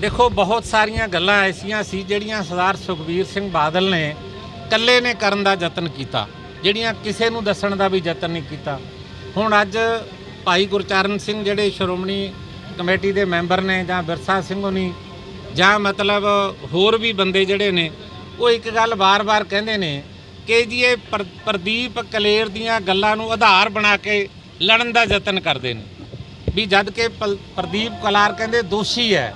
ਦੇਖੋ, ਬਹੁਤ ਸਾਰੀਆਂ ਗੱਲਾਂ ਐਸੀਆਂ ਸੀ ਜਿਹੜੀਆਂ ਸਰਦਾਰ ਸੁਖਬੀਰ ਸਿੰਘ ਬਾਦਲ ਨੇ ਇਕੱਲੇ ਨੇ ਕਰਨ ਦਾ ਯਤਨ ਕੀਤਾ, ਜਿਹੜੀਆਂ ਕਿਸੇ ਨੂੰ ਦੱਸਣ ਦਾ ਵੀ ਯਤਨ ਨਹੀਂ ਕੀਤਾ। ਹੁਣ ਅੱਜ ਭਾਈ ਗੁਰਚਰਨ ਸਿੰਘ ਜਿਹੜੇ ਸ਼੍ਰੋਮਣੀ ਕਮੇਟੀ ਦੇ ਮੈਂਬਰ ਨੇ ਜਾਂ ਵਿਰਸਾ ਸਿੰਘ ਹੋਣੀ, ਜਾਂ ਮਤਲਬ ਹੋਰ ਵੀ ਬੰਦੇ ਜਿਹੜੇ ਨੇ, ਉਹ ਇੱਕ ਗੱਲ ਵਾਰ-ਵਾਰ ਕਹਿੰਦੇ ਨੇ ਕਿ ਜੀ ਇਹ ਪ੍ਰਦੀਪ ਕਲੇਰ ਦੀਆਂ ਗੱਲਾਂ ਨੂੰ ਆਧਾਰ ਬਣਾ ਕੇ ਲੜਨ ਦਾ ਯਤਨ ਕਰਦੇ ਨੇ। ਵੀ ਜਦ ਕਿ ਪਲ- ਪ੍ਰਦੀਪ ਕਲਾਰ ਕਹਿੰਦੇ ਦੋਸ਼ੀ ਹੈ।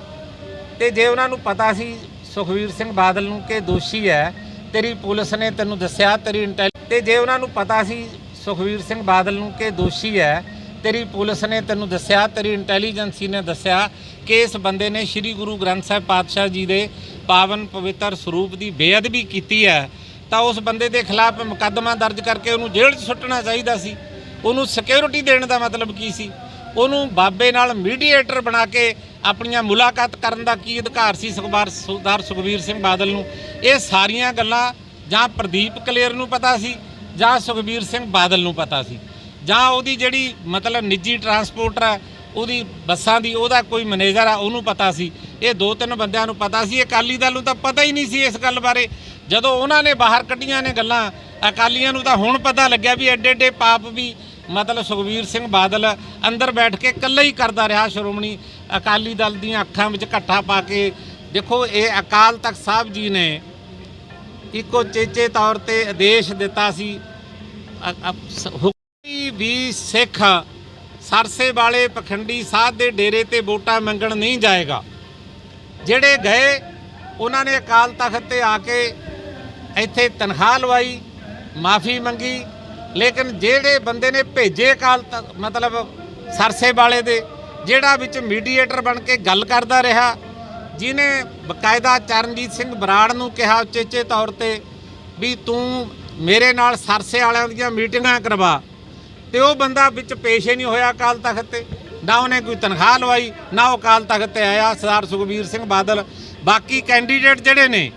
ਤੇ ਜੇ ਉਹਨਾਂ ਨੂੰ ਪਤਾ ਸੀ ਸੁਖਵੀਰ ਸਿੰਘ ਬਾਦਲ ਨੂੰ ਕਿ ਦੋਸ਼ੀ ਹੈ, ਤੇਰੀ ਪੁਲਿਸ ਨੇ ਤੈਨੂੰ ਦੱਸਿਆ, ਤੇਰੀ ਇੰਟੈਲੀ ਤੇ ਜੇ ਉਹਨਾਂ ਨੂੰ ਪਤਾ ਸੀ ਸੁਖਵੀਰ ਸਿੰਘ ਬਾਦਲ ਨੂੰ ਕਿ ਦੋਸ਼ੀ ਹੈ, ਤੇਰੀ ਪੁਲਿਸ ਨੇ ਤੈਨੂੰ ਦੱਸਿਆ, ਤੇਰੀ ਇੰਟੈਲੀਜੈਂਸੀ ਨੇ ਦੱਸਿਆ ਕਿ ਇਸ ਬੰਦੇ ਨੇ ਸ੍ਰੀ ਗੁਰੂ ਗ੍ਰੰਥ ਸਾਹਿਬ ਪਾਤਸ਼ਾਹ ਜੀ ਦੇ ਪਾਵਨ ਪਵਿੱਤਰ ਸਰੂਪ ਦੀ ਬੇਅਦਬੀ ਕੀਤੀ ਹੈ, ਤਾਂ ਉਸ ਬੰਦੇ ਦੇ ਖਿਲਾਫ ਮੁਕੱਦਮਾ ਦਰਜ ਕਰਕੇ ਉਹਨੂੰ ਜੇਲ੍ਹ 'ਚ ਸੁੱਟਣਾ ਚਾਹੀਦਾ ਸੀ। ਉਹਨੂੰ ਸਿਕਿਉਰਿਟੀ ਦੇਣ ਦਾ ਮਤਲਬ ਕੀ ਸੀ? ਉਹਨੂੰ ਬਾਬੇ ਨਾਲ ਮੀਡੀਏਟਰ ਬਣਾ ਕੇ ਆਪਣੀਆਂ ਮੁਲਾਕਾਤ ਕਰਨ ਦਾ ਕੀ ਅਧਿਕਾਰ ਸੀ ਸੁਖਬਾਰ ਸਰਦਾਰ ਸੁਖਬੀਰ ਸਿੰਘ ਬਾਦਲ ਨੂੰ? ਇਹ ਸਾਰੀਆਂ ਗੱਲਾਂ ਜਾਂ ਪ੍ਰਦੀਪ ਕਲੇਰ ਨੂੰ ਪਤਾ ਸੀ ਜਾਂ ਸੁਖਬੀਰ ਸਿੰਘ ਬਾਦਲ ਨੂੰ ਪਤਾ ਸੀ। ਜਾਂ ਉਹਦੀ ਜਿਹੜੀ ਮਤਲਬ ਨਿੱਜੀ ਟਰਾਂਸਪੋਰਟਰ ਹੈ, ਉਹਦੀ ਬੱਸਾਂ ਦੀ, ਉਹਦਾ ਕੋਈ ਮੈਨੇਜਰ ਆ, ਉਹਨੂੰ ਪਤਾ ਸੀ। ਇਹ ਦੋ ਤਿੰਨ ਬੰਦਿਆਂ ਨੂੰ ਪਤਾ ਸੀ। ਅਕਾਲੀ ਦਲ ਨੂੰ ਤਾਂ ਪਤਾ ਹੀ ਨਹੀਂ ਸੀ ਇਸ ਗੱਲ ਬਾਰੇ। ਜਦੋਂ ਉਹਨਾਂ ਨੇ ਬਾਹਰ ਕੱਢੀਆਂ ਨੇ ਗੱਲਾਂ, ਅਕਾਲੀਆਂ ਨੂੰ ਤਾਂ ਹੁਣ ਪਤਾ ਲੱਗਿਆ ਵੀ ਐਡੇ ਐਡੇ ਪਾਪ ਵੀ ਮਤਲਬ ਸੁਖਬੀਰ ਸਿੰਘ ਬਾਦਲ ਅੰਦਰ ਬੈਠ ਕੇ ਇਕੱਲਾ ਹੀ ਕਰਦਾ ਰਿਹਾ ਸ਼੍ਰੋਮਣੀ ਅਕਾਲੀ ਦਲ ਦੀਆਂ ਅੱਖਾਂ ਵਿੱਚ ਘੱਟਾ ਪਾ ਕੇ। ਦੇਖੋ, ਇਹ ਅਕਾਲ ਤਖਤ ਸਾਹਿਬ ਜੀ ਨੇ ਇੱਕੋ ਚੇਚੇ ਤੌਰ ਤੇ ਆਦੇਸ਼ ਦਿੱਤਾ ਸੀ। ਅ- ਕੋਈ ਵੀ ਸਿੱਖ ਸਰਸੇ ਵਾਲੇ ਪਖੰਡੀ ਸਾਧ ਦੇ ਡੇਰੇ ਤੇ ਵੋਟਾਂ ਮੰਗਣ ਨਹੀਂ ਜਾਏਗਾ। ਜਿਹੜੇ ਗਏ, ਉਹਨਾਂ ਨੇ ਅਕਾਲ ਤਖਤ ਤੇ ਆ ਕੇ ਇੱਥੇ ਤਨਖਾਹ ਲਵਾਈ, ਮਾਫੀ ਮੰਗੀ ਲੇਕਿਨ ਜਿਹੜੇ ਬੰਦੇ ਨੇ ਭੇਜੇ ਅਕਾਲ ਤਖਤ ਮਤਲਬ ਸਰਸੇ ਵਾਲੇ ਦੇ, ਜਿਹੜਾ ਵਿੱਚ ਮੀਡੀਏਟਰ ਬਣ ਕੇ ਗੱਲ ਕਰਦਾ ਰਿਹਾ ਜਿਨੇ ਬਕਾਇਦਾ ਚਰਨਜੀਤ ਸਿੰਘ ਬਰਾੜ ਨੂੰ ਕਿਹਾ ਉਚੇਚੇ ਤੌਰ ਤੇ ਵੀ ਤੂੰ ਮੇਰੇ ਨਾਲ ਸਰਸੇ ਵਾਲਿਆਂ ਦੀਆਂ ਮੀਟਿੰਗਾਂ ਕਰਵਾ। ਤੇ ਉਹ ਬੰਦਾ ਵਿੱਚ ਪੇਸ਼ ਹੀ ਨਹੀਂ ਹੋਇਆ ਅਕਾਲ ਤਖਤ ਤੇ, ਨਾ ਉਹਨੇ ਕੋਈ ਤਨਖਾਹ ਲਵਾਈ, ਨਾ ਉਹ ਅਕਾਲ ਤਖਤ ਤੇ ਆਇਆ, ਸਰਦਾਰ ਸੁਖਬੀਰ ਸਿੰਘ ਬਾਦਲ। ਬਾਕੀ ਕੈਂਡੀਡੇਟ ਜਿਹੜੇ ਨੇ,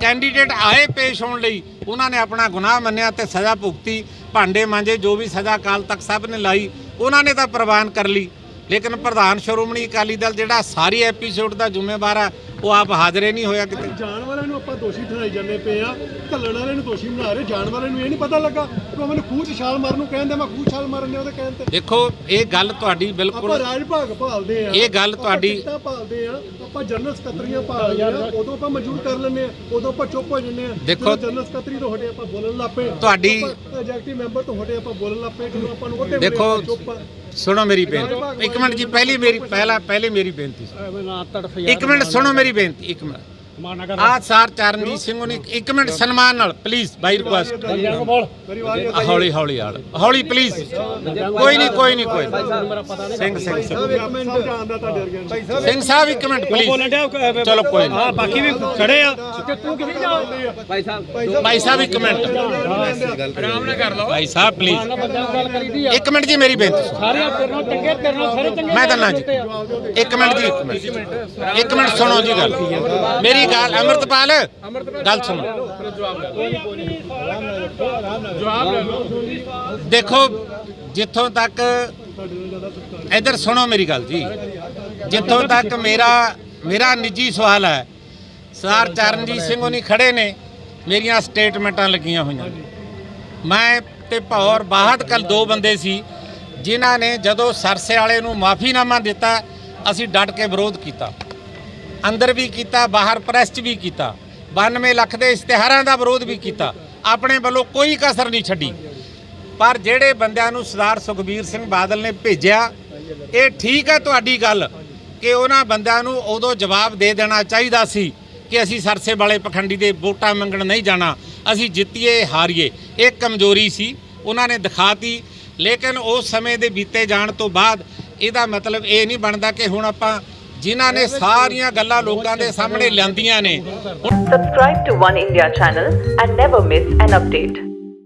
ਕੈਂਡੀਡੇਟ ਆਏ ਪੇਸ਼ ਹੋਣ ਲਈ, ਉਹਨਾਂ ਨੇ ਆਪਣਾ ਗੁਨਾਹ ਮੰਨਿਆ ਤੇ ਸਜ਼ਾ ਭੁਗਤੀ। ਭਾਂਡੇ ਮਾਂਜੇ, ਜੋ ਵੀ ਸਜ਼ਾ ਅਕਾਲ ਤਖਤ ਸਾਹਿਬ ਨੇ ਲਾਈ, ਉਹਨਾਂ ਨੇ ਤਾਂ ਪ੍ਰਵਾਨ ਕਰ ਲਈ। ਲੇਕਿਨ ਪ੍ਰਧਾਨ ਸ਼੍ਰੋਮਣੀ ਅਕਾਲੀ ਦਲ ਜਿਹੜਾ ਸਾਰੀ ਐਪੀਸੋਡ ਦਾ ਜ਼ਿੰਮੇਵਾਰ ਆ ਉਹ ਆਪ ਹਾਜ਼ਰੇ ਨਹੀਂ ਹੋਇਆ ਕਿਤੇ। ਜਾਣ ਵਾਲਿਆਂ ਨੂੰ ਆਪਾਂ ਦੋਸ਼ੀ ਠਹਿਰਾਈ ਜਾਂਦੇ ਪਏ ਆ। ਘੱਲਣ ਵਾਲਿਆਂ ਨੂੰ ਦੋਸ਼ੀ ਬਣਾ ਰਹੇ ਜਾਣ ਵਾਲਿਆਂ ਨੂੰ ਇਹ ਨਹੀਂ ਪਤਾ ਲੱਗਾ ਕਿ ਉਹ ਮੈਨੂੰ ਖੂਹ 'ਚ ਛਾਲ ਮਾਰਨ ਨੂੰ ਕਹਿੰਦੇ ਮੈਂ ਖੂਹ 'ਚ ਛਾਲ ਮਾਰਨ ਦੇ ਉਹਦੇ ਕਹਿਣ ਤੇ। ਦੇਖੋ ਇਹ ਗੱਲ ਤੁਹਾਡੀ ਆਪਾਂ ਬਿਲਕੁਲ ਰਾਜ ਭਾਗ ਭਾਲਦੇ ਆ। ਇਹ ਗੱਲ ਆਪਾਂ ਤੁਹਾਡੀ- ਟਿਕਟਾਂ ਭਾਲਦੇ ਆ ਆਪਾਂ ਜਨਰਲ ਸਕੱਤਰੀਆਂ ਭਾਲਦੇ ਆ ਉਦੋਂ ਆਪਾਂ ਮਨਜ਼ੂਰ ਕਰ ਲੈਂਦੇ ਆ ਉਦੋਂ ਆਪਾਂ ਚੁੱਪ ਹੋ ਜੰਨੇ ਆ। ਦੇਖੋ- ਜਦੋਂ ਜਨਰਲ ਸਕੱਤਰੀ ਤੋਂ ਹਟੇ ਆਪਾਂ ਬੋਲਣ ਲੱਪੇ ਤੁਹਾਡੀ- ਐਗਜ਼ੈਕਟਿਵ ਮੈਂਬਰ ਤੋਂ ਹਟੇ ਆਪਾਂ ਬੋਲਣ ਲੱਪੇ ਜਦੋਂ ਆਪਾਂ ਨੂੰ ਉਹਦੇ ਦੇਖੋ ਚੁੱਪ ਆ। ਸੁਣੋ ਮੇਰੀ ਬੇਨਤੀ। ਇੱਕ ਮਿੰਟ ਜੀ ਪਹਿਲੀ ਮੇਰੀ ਪਹਿਲਾ ਪਹਿਲੇ ਮੇਰੀ ਬੇਨਤੀ। ਇੱਕ ਮਿੰਟ ਸੁਣੋ ਮੇਰੀ ਬੇਨਤੀ ਇੱਕ ਮਿੰਟ। ਆ ਸਰ ਚਰਨਜੀਤ ਸਿੰਘ ਉਹਨੇ ਇੱਕ ਮਿੰਟ ਸਨਮਾਨ ਨਾਲ ਪਲੀਜ਼ ਬਾਈ ਰਿਕੁਐਸਟ। ਹੌਲੀ ਹੌਲੀ ਆੜ। ਹੌਲੀ ਪਲੀਜ਼ ਕੋਈ ਨਹੀਂ ਕੋਈ ਨਹੀਂ ਕੋਈ। ਸਿੰਘ ਸਿੰਘ ਸਿੰਘ। ਸਾਹਿਬ ਇੱਕ ਮਿੰਟ ਨੂੰ। ਸਾਹਿਬ ਪਲੀਜ਼ ਚਲੋ ਕੋਈ ਨਹੀਂ। ਹਾਂ ਬਾਕੀ ਵੀ ਖੜੇ ਆ। ਭਾਈ ਸਾਹਿਬ ਇੱਕ ਮਿੰਟ। ਆਰਾਮ ਨਾਲ ਕਰ ਲਓ। ਭਾਈ ਸਾਹਿਬ ਪਲੀਜ਼ ਇੱਕ ਮਿੰਟ ਜੀ ਮੇਰੀ ਬੇਨਤੀ। ਸਾਰੇ ਤੇਰੇ ਨਾਲ ਚੰਗੇ ਤੇਰੇ ਨਾਲ ਸਾਰੇ ਚੰਗੇ ਮੈਂ ਦੰਨਾ ਜੀ। ਇੱਕ ਮਿੰਟ ਜੀ ਇੱਕ ਮਿੰਟ। ਇੱਕ ਮਿੰਟ ਸੁਣੋ ਜੀ ਗੱਲ। ਮੇਰੀ ਗੱਲ, ਅਮਰਤਪਾਲ। ਗੱਲ ਸੁਣੋ। ਦੇਖੋ, ਜਿੱਥੋਂ ਤੱਕ, ਇੱਧਰ ਸੁਣੋ ਮੇਰੀ ਗੱਲ ਜੀ। ਜਿੱਥੋਂ ਤੱਕ ਮੇਰਾ ਮੇਰਾ ਨਿੱਜੀ ਸਵਾਲ ਹੈ ਸਰ ਚਰਨਜੀਤ ਸਿੰਘ ਉਹਨੀ ਖੜੇ ਨੇ, ਮੇਰੀਆਂ ਸਟੇਟਮੈਂਟਾਂ ਲੱਗੀਆਂ ਹੋਈਆਂ। ਮੈਂ ਤੇ ਭੌਰ ਬਾਹਤ ਕੱਲ ਦੋ ਬੰਦੇ ਸੀ, ਜਿਨ੍ਹਾਂ ਨੇ ਜਦੋਂ ਸਰਸੇ ਵਾਲੇ ਨੂੰ ਮਾਫੀਨਾਮਾ ਦਿੱਤਾ, ਅਸੀਂ ਡਟ ਕੇ ਵਿਰੋਧ ਕੀਤਾ। ਅੰਦਰ ਵੀ ਕੀਤਾ, ਬਾਹਰ ਪ੍ਰੈਸ 'ਚ ਵੀ ਕੀਤਾ। 92 ਲੱਖ ਦੇ ਇਸ਼ਤਿਹਾਰਾਂ ਦਾ ਵਿਰੋਧ ਵੀ ਕੀਤਾ। ਆਪਣੇ ਵੱਲੋਂ ਕੋਈ ਕਸਰ ਨਹੀਂ ਛੱਡੀ। ਪਰ ਜਿਹੜੇ ਬੰਦਿਆਂ ਨੂੰ ਸਰਦਾਰ ਸੁਖਬੀਰ ਸਿੰਘ ਬਾਦਲ ਨੇ ਭੇਜਿਆ, ਇਹ ਠੀਕ ਹੈ ਤੁਹਾਡੀ ਗੱਲ ਕਿ ਉਹਨਾਂ ਬੰਦਿਆਂ ਨੂੰ ਉਦੋਂ ਜਵਾਬ ਦੇ ਦੇਣਾ ਚਾਹੀਦਾ ਸੀ ਕਿ ਅਸੀਂ ਸਰਸੇ ਵਾਲੇ ਪਖੰਡੀ ਦੇ ਵੋਟਾਂ ਮੰਗਣ ਨਹੀਂ ਜਾਣਾ। ਅਸੀਂ ਜਿੱਤੀਏ, ਹਾਰੀਏ। ਇਹ ਕਮਜ਼ੋਰੀ ਸੀ। ਉਹਨਾਂ ਨੇ ਦਿਖਾਤੀ। ਲੇਕਿਨ ਉਸ ਸਮੇਂ ਦੇ ਬੀਤੇ ਜਾਣ ਤੋਂ ਬਾਅਦ ਇਹਦਾ ਮਤਲਬ ਇਹ ਨਹੀਂ ਬਣਦਾ ਕਿ ਹੁਣ ਆਪਾਂ ਜਿਨ੍ਹਾਂ ਨੇ ਸਾਰੀਆਂ ਗੱਲਾਂ ਲੋਕਾਂ ਦੇ ਸਾਹਮਣੇ ਲਿਆਂਦੀਆਂ ਨੇ subscribe to one India channel and never miss an update